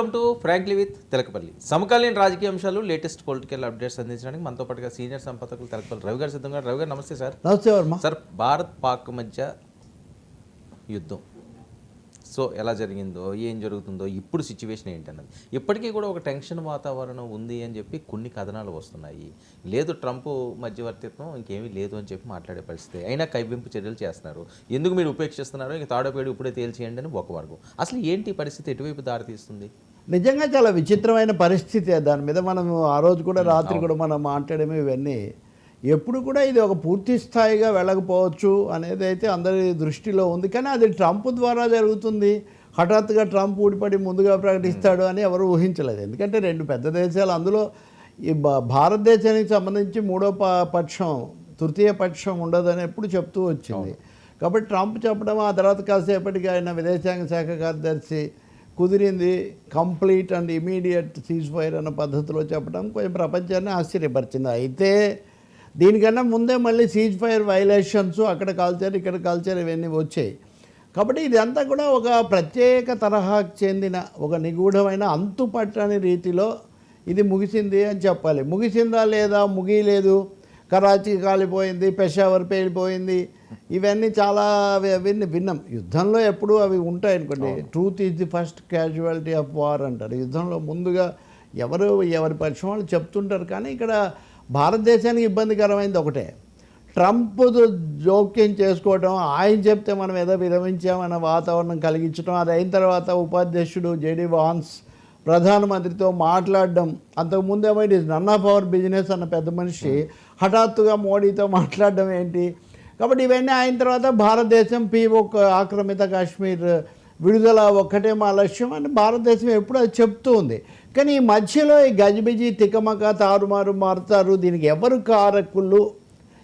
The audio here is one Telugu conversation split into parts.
Welcome to frankly with Telakapalli. సమకాలీన రాజకీయ అంశాలు లేటెస్ట్ పొలిటికల్ అప్డేట్స్ అందించడానికి మనతో పాటుగా సీనియర్ సంపాదకులు తెలకపల్లి రవి గారు సిద్ధంగా రవి గారు నమస్తే సార్. నమస్తే వర్మ. సార్ భారత్ పాక్ మధ్య యుద్ధం. సో ఎలా జరిగిందో ఏం జరుగుతుందో ఇప్పుడు సిచ్యువేషన్ ఏంటన్నది. ఇప్పటికీ కూడా ఒక టెన్షన్ వాతావరణం ఉంది అని చెప్పి కొన్ని కథనాలు వస్తున్నాయి. లేదు ట్రంప్ మధ్యవర్తిత్వం ఇంకేమీ లేదు అని చెప్పి మాట్లాడే పరిస్థితి. అయినా కైవింపు చర్యలు చేస్తున్నారు. ఎందుకు మీరు ఉపేక్షిస్తున్నారు ఇంక తాడోపేడు ఇప్పుడే తేల్చేయండి అని ఒక వర్గం. అసలు ఏంటి పరిస్థితి? ఎటువైపు దారితీస్తుంది? నిజంగా చాలా విచిత్రమైన పరిస్థితి దాని మీద మనం ఆ రోజు కూడా రాత్రి కూడా మనం మాట్లాడేమి ఇవన్నీ. ఎప్పుడు కూడా ఇది ఒక పూర్తి స్థాయిగా వెళ్ళకపోవచ్చు అనేది అయితే అందరి దృష్టిలో ఉంది. కానీ అది ట్రంప్ ద్వారా జరుగుతుంది. హఠాత్తుగా ట్రంప్ ఊడిపడి ముందుగా ప్రకటిస్తాడు అని ఎవరు ఊహించలేదు. ఎందుకంటే రెండు పెద్ద దేశాలు అందులో ఈ భారతదేశానికి సంబంధించి మూడో ప- పక్షం తృతీయ పక్షం ఉండదని ఎప్పుడు చెప్తూ వచ్చింది. కాబట్టి ట్రంప్ చెప్పడం ఆ తర్వాత కాసేపటికి ఆయన విదేశాంగ శాఖ కార్యదర్శి కుదిరింది complete and immediate ceasefire అన్న పద్ధతిలో చెప్పడం కొంచెం ప్రపంచాన్ని ఆశ్చర్యపరిచింది. అయితే దీనికన్నా ముందే మళ్ళీ సీజ్ ఫైర్ వైలేషన్స్ అక్కడ కాల్చారు ఇక్కడ కాల్చారు ఇవన్నీ వచ్చాయి. కాబట్టి ఇదంతా కూడా ఒక ప్రత్యేక తరహాకు చెందిన ఒక నిగూఢమైన అంతు పట్టని రీతిలో ఇది ముగిసింది అని చెప్పాలి. ముగిసిందా లేదా? ముగియలేదు. కరాచీ కాలిపోయింది పెషావర్ పేలిపోయింది. ఇవన్నీ చాలా విన్ని విన్నాం. యుద్ధంలో ఎప్పుడు అవి ఉంటాయి అనుకోండి truth is the first casualty of war అంటారు. యుద్ధంలో ముందుగా ఎవరు ఎవరి పక్షం వాళ్ళు చెప్తుంటారు. కానీ ఇక్కడ భారతదేశానికి ఇబ్బందికరమైంది ఒకటే. ట్రంప్ జోక్యం చేసుకోవడం ఆయన చెప్తే మనం ఏదో విరమించామన్న వాతావరణం కలిగించడం అది అయిన తర్వాత ఉపాధ్యక్షుడు జేడి వాన్స్ ప్రధానమంత్రితో మాట్లాడడం అంతకుముందు ఏమో it is none of our business అన్న పెద్ద మనిషి హఠాత్తుగా మోడీతో మాట్లాడడం ఏంటి? కాబట్టి ఇవన్నీ అయిన తర్వాత భారతదేశం పీఓ ఆక్రమిత కాశ్మీర్ విడుదల ఒక్కటే మా లక్ష్యం అని భారతదేశం ఎప్పుడు అది చెప్తూ ఉంది. కానీ ఈ మధ్యలో ఈ గజిబిజి తికమక తారుమారు మారుతారు దీనికి ఎవరు కారకులు?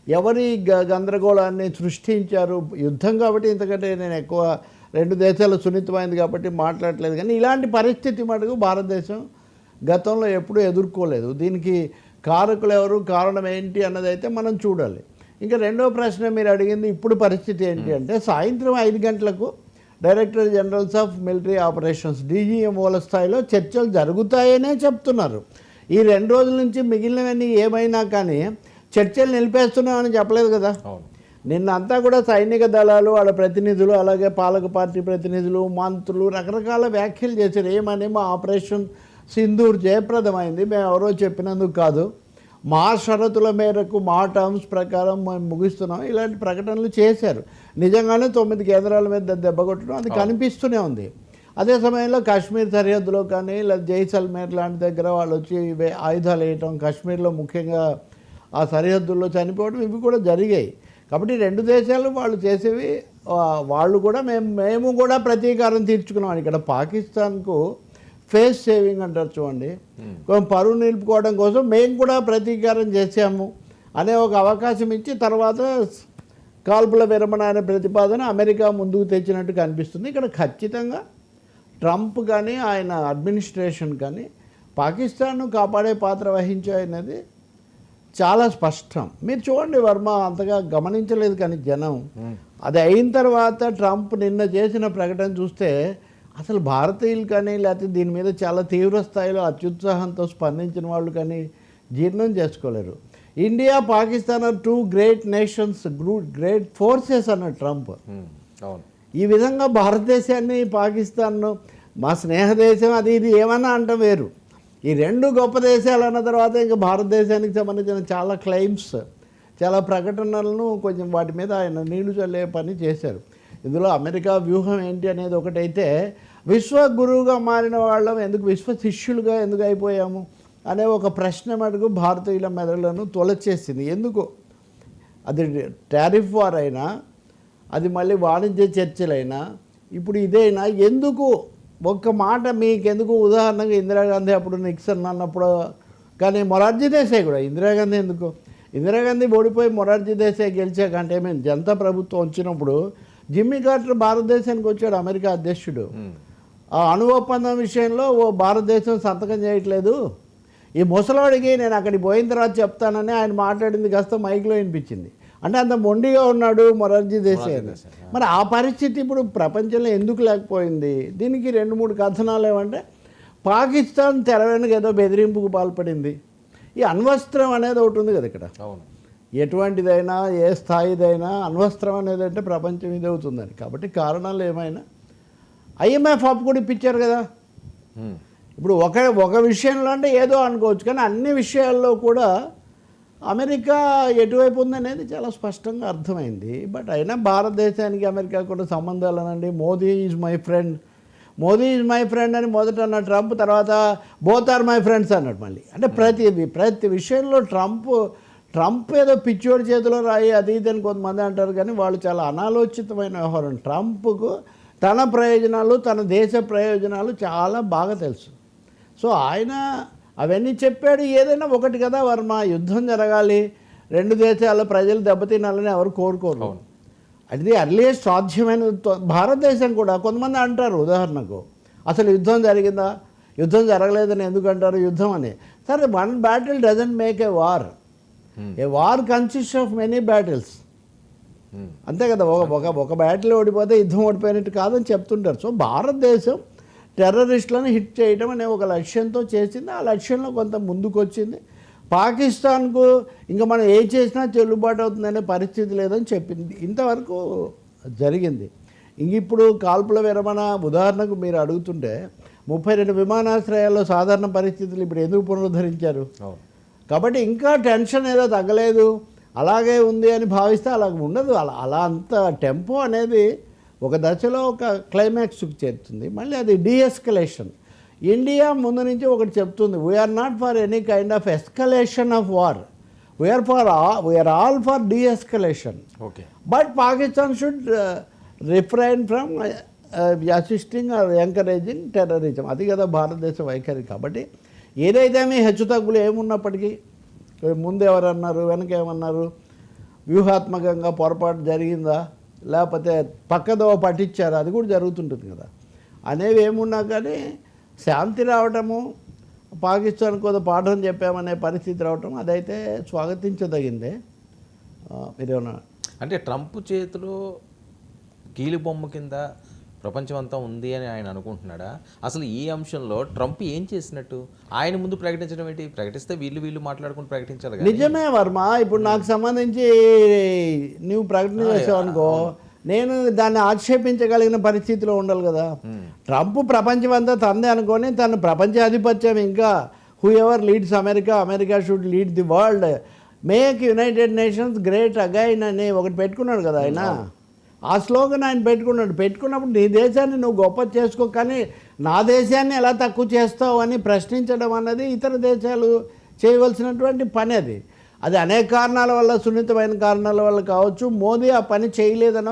ఎవరి గ- గందరగోళాన్ని సృష్టించారు? యుద్ధం కాబట్టి ఇంతకంటే నేను ఎక్కువ రెండు దేశాలు సున్నితమైంది కాబట్టి మాట్లాడలేదు కానీ ఇలాంటి పరిస్థితి మటుకు భారతదేశం గతంలో ఎప్పుడూ ఎదుర్కోలేదు. దీనికి కారకులు ఎవరు? కారణం ఏంటి అన్నది అయితే మనం చూడాలి. ఇంకా రెండో ప్రశ్న మీరు అడిగింది ఇప్పుడు పరిస్థితి ఏంటి అంటే సాయంత్రం ఐదు గంటలకు director generals of military operations డీజీఎంఓల స్థాయిలో చర్చలు జరుగుతాయనే చెప్తున్నారు. ఈ రెండు రోజుల నుంచి మిగిలినవన్నీ ఏమైనా కానీ చర్చలు నిలిపేస్తున్నామని చెప్పలేదు కదా? నిన్న అంతా కూడా సైనిక దళాలు వాళ్ళ ప్రతినిధులు అలాగే పాలక పార్టీ ప్రతినిధులు మంత్రులు రకరకాల వ్యాఖ్యలు చేశారు. ఏమని? మా ఆపరేషన్ సింధూర్ జయప్రదమైంది. మేము ఎవరో చెప్పినందుకు కాదు. మా షరతుల మేరకు మా టర్మ్స్ ప్రకారం మేము ముగిస్తున్నాం. ఇలాంటి ప్రకటనలు చేశారు. నిజంగానే తొమ్మిది కేంద్రాల మీద దెబ్బ కొట్టడం అది కనిపిస్తూనే ఉంది. అదే సమయంలో కాశ్మీర్ సరిహద్దులో కానీ లేదా జైసల్మేర్ లాంటి దగ్గర వాళ్ళు వచ్చి ఇవే ఆయుధాలు వేయటం కాశ్మీర్లో ముఖ్యంగా ఆ సరిహద్దుల్లో చనిపోవడం ఇవి కూడా జరిగాయి. కాబట్టి రెండు దేశాలు వాళ్ళు చేసేవి వాళ్ళు కూడా మేము మేము కూడా ప్రతీకారం తీర్చుకున్నాం. ఇక్కడ పాకిస్తాన్కు ఫేస్ సేవింగ్ అంటారు చూడండి. కొంచెం పరువు నిలుపుకోవడం కోసం మేము కూడా ప్రతీకారం చేసాము అనే ఒక అవకాశం ఇచ్చి తర్వాత కాల్పుల విరమణ అనే ప్రతిపాదన అమెరికా ముందుకు తెచ్చినట్టు కనిపిస్తుంది. ఇక్కడ ఖచ్చితంగా ట్రంప్ కానీ ఆయన అడ్మినిస్ట్రేషన్ కానీ పాకిస్తాన్ను కాపాడే పాత్ర వహించాయనేది చాలా స్పష్టం. మీరు చూడండి వర్మ అంతగా గమనించలేదు కానీ జనం. అది అయిన తర్వాత ట్రంప్ నిన్న చేసిన ప్రకటన చూస్తే అసలు భారతీయులు కానీ లేకపోతే దీని మీద చాలా తీవ్ర స్థాయిలో అత్యుత్సాహంతో స్పందించిన వాళ్ళు కానీ జీర్ణం చేసుకోలేరు. India Pakistan are two great nations great forces అన్న ట్రంప్. ఈ విధంగా భారతదేశాన్ని పాకిస్తాన్ను మా స్నేహ దేశం అది ఇది ఏమన్నా అంటాం వేరు. ఈ రెండు గొప్ప దేశాలు అన్న తర్వాత ఇంకా భారతదేశానికి సంబంధించిన చాలా క్లెయిమ్స్ చాలా ప్రకటనలను కొంచెం వాటి మీద ఆయన నీళ్ళు చల్లే పని చేశారు. ఇందులో అమెరికా వ్యూహం ఏంటి అనేది ఒకటైతే విశ్వ గురువుగా మారిన వాళ్ళం ఎందుకు విశ్వ శిష్యులుగా ఎందుకు అయిపోయాము అనే ఒక ప్రశ్న మటుకు భారతీయుల మెదడులను తొలచేసింది. ఎందుకు? అది టారిఫ్ వార్ అయినా అది మళ్ళీ వాణిజ్య చర్చలైనా ఇప్పుడు ఇదైనా? ఎందుకు? ఒక్క మాట మీకెందుకు? ఉదాహరణగా ఇందిరాగాంధీ అప్పుడు నిక్సన్ అన్నప్పుడు కానీ మొరార్జీ దేశాయ్ కూడా. ఇందిరాగాంధీ ఎందుకు? ఇందిరాగాంధీ ఓడిపోయి మొరార్జీ దేశాయ్ గెలిచాకంటే మేము జనతా ప్రభుత్వం వచ్చినప్పుడు జిమ్మీ కార్టర్ భారతదేశానికి వచ్చాడు అమెరికా అధ్యక్షుడు. ఆ అణు ఒప్పందం విషయంలో ఓ భారతదేశం సంతకం చేయట్లేదు. ఈ ముసలాడికి నేను అక్కడికి పోయిన తర్వాత చెప్తానని ఆయన మాట్లాడింది కాస్త మైక్లో వినిపించింది. అంటే అంత మొండిగా ఉన్నాడు మొరార్జీ దేశాయ్ అని. మరి ఆ పరిస్థితి ఇప్పుడు ప్రపంచంలో ఎందుకు లేకపోయింది? దీనికి రెండు మూడు కథనాలు ఏమంటే పాకిస్తాన్ తెర వెనుక ఏదో బెదిరింపుకు పాల్పడింది. ఈ అణ్వస్త్రం అనేది ఒకటి ఉంది కదా ఇక్కడ. అవును. ఎటువంటిదైనా ఏ స్థాయిదైనా అణ్వస్త్రం అనేది అంటే ప్రపంచం ఇది అవుతుందని. కాబట్టి కారణాలు ఏమైనా? ఐఎంఎఫ్ అప్ కూడా ఇప్పించారు కదా. ఇప్పుడు ఒక ఒక విషయంలో అంటే ఏదో అనుకోవచ్చు కానీ అన్ని విషయాల్లో కూడా అమెరికా ఎటువైపు ఉందనేది చాలా స్పష్టంగా అర్థమైంది. బట్ అయినా భారతదేశానికి అమెరికా కూడా సంబంధాలు అనండి. Modi is my friend. Modi is my friend అని మొదట అన్న ట్రంప్ తర్వాత బోత్ ఆర్ మై ఫ్రెండ్స్ అన్నాడు మళ్ళీ. అంటే ప్రతి ప్రతి విషయంలో ట్రంప్ ట్రంప్ ఏదో పిచ్చోడి చేతిలో రాయి అది ఇది అని కొంతమంది అంటారు కానీ వాళ్ళు చాలా అనాలోచితమైన వ్యవహారం. ట్రంప్కు తన ప్రయోజనాలు తన దేశ ప్రయోజనాలు చాలా బాగా తెలుసు సో ఆయన అవన్నీ చెప్పాడు ఏదైనా ఒకటి కదా వర్మ యుద్ధం జరగాలి రెండు దేశాల ప్రజలు దెబ్బతినాలని ఎవరు కోరుకోరు. అది అర్లియస్ట్ సాధ్యమైన భారతదేశం కూడా కొంతమంది అంటారు ఉదాహరణకు అసలు యుద్ధం జరిగిందా యుద్ధం జరగలేదని ఎందుకు అంటారు యుద్ధం అని సరే one battle doesn't make a war. A war consist of many battles. అంతే కదా ఒక ఒక ఒక బ్యాటిల్ ఓడిపోతే యుద్ధం ఓడిపోయినట్టు కాదని చెప్తుంటారు. సో భారతదేశం టెర్రరిస్టులను హిట్ చేయడం అనే ఒక లక్ష్యంతో చేసింది. ఆ లక్ష్యంలో కొంత ముందుకు వచ్చింది పాకిస్తాన్కు ఇంకా మనం ఏ చేసినా చెల్లుబాటు అవుతుందనే పరిస్థితి లేదని చెప్పింది. ఇంతవరకు జరిగింది. ఇంక ఇప్పుడు కాల్పుల విరమణ ఉదాహరణకు మీరు అడుగుతుంటే ముప్పై రెండు విమానాశ్రయాల్లో సాధారణ పరిస్థితులు ఇప్పుడు ఎందుకు పునరుద్ధరించారు? కాబట్టి ఇంకా టెన్షన్ ఏదో తగ్గలేదు. అలాగే ఉంది అని భావిస్తే అలా ఉండదు. అలా అలా అంత టెంపో అనేది ఒక దశలో ఒక క్లైమాక్స్కి చేరుతుంది. మళ్ళీ అది డీఎస్కలేషన్ ఇండియా ముందు నుంచి ఒకటి చెప్తుంది we are not for any kind of escalation of war we are for we are all for deescalation okay but Pakistan should refrain from assisting or encouraging terrorism అది కదా భారతదేశ వైఖరి కాబట్టి ఏదైతే మీ హెచ్చుతగ్గులు ఏమున్నప్పటికీ ముందు ఎవరన్నారు వెనక ఏమన్నారు? వ్యూహాత్మకంగా పొరపాటు జరిగిందా? లేకపోతే పక్కదో పట్టించారా? అది కూడా జరుగుతుంటుంది కదా. అనేవి ఏమున్నా కానీ శాంతి రావటము పాకిస్తాన్ కొంత పాఠం చెప్పామనే పరిస్థితి రావటం అదైతే స్వాగతించదగిందే. మీరేమన్నా అంటే ట్రంప్ చేతిలో కీలు బొమ్మ కింద ప్రపంచం అంతా ఉంది అని ఆయన అనుకుంటున్నాడా? అసలు ఈ అంశంలో ట్రంప్ ఏం చేసినట్టు? ఆయన ముందు ప్రకటించడం ఏంటి? ప్రకటిస్తే వీళ్ళు వీళ్ళు మాట్లాడుకుని ప్రకటించాలి నిజమే వర్మ. ఇప్పుడు నాకు సంబంధించి నువ్వు ప్రకటన చేసావు అనుకో నేను దాన్ని ఆక్షేపించగలిగిన పరిస్థితిలో ఉండాలి కదా. ట్రంప్ ప్రపంచం అంతా తందే అనుకొని తన ప్రపంచ ఆధిపత్యం ఇంకా whoever leads America America should lead the world make United Nations great again అని ఒకటి పెట్టుకున్నాడు కదా ఆయన. ఆ స్లోగన్ ఆయన పెట్టుకున్నాడు. పెట్టుకున్నప్పుడు నీ దేశాన్ని నువ్వు గొప్ప చేసుకో కానీ నా దేశాన్ని ఎలా తక్కువ చేస్తావు అని ప్రశ్నించడం అన్నది ఇతర దేశాలు చేయవలసినటువంటి పని అది. అది అనేక కారణాల వల్ల సున్నితమైన కారణాల వల్ల కావచ్చు. మోదీ ఆ పని చేయలేదన్న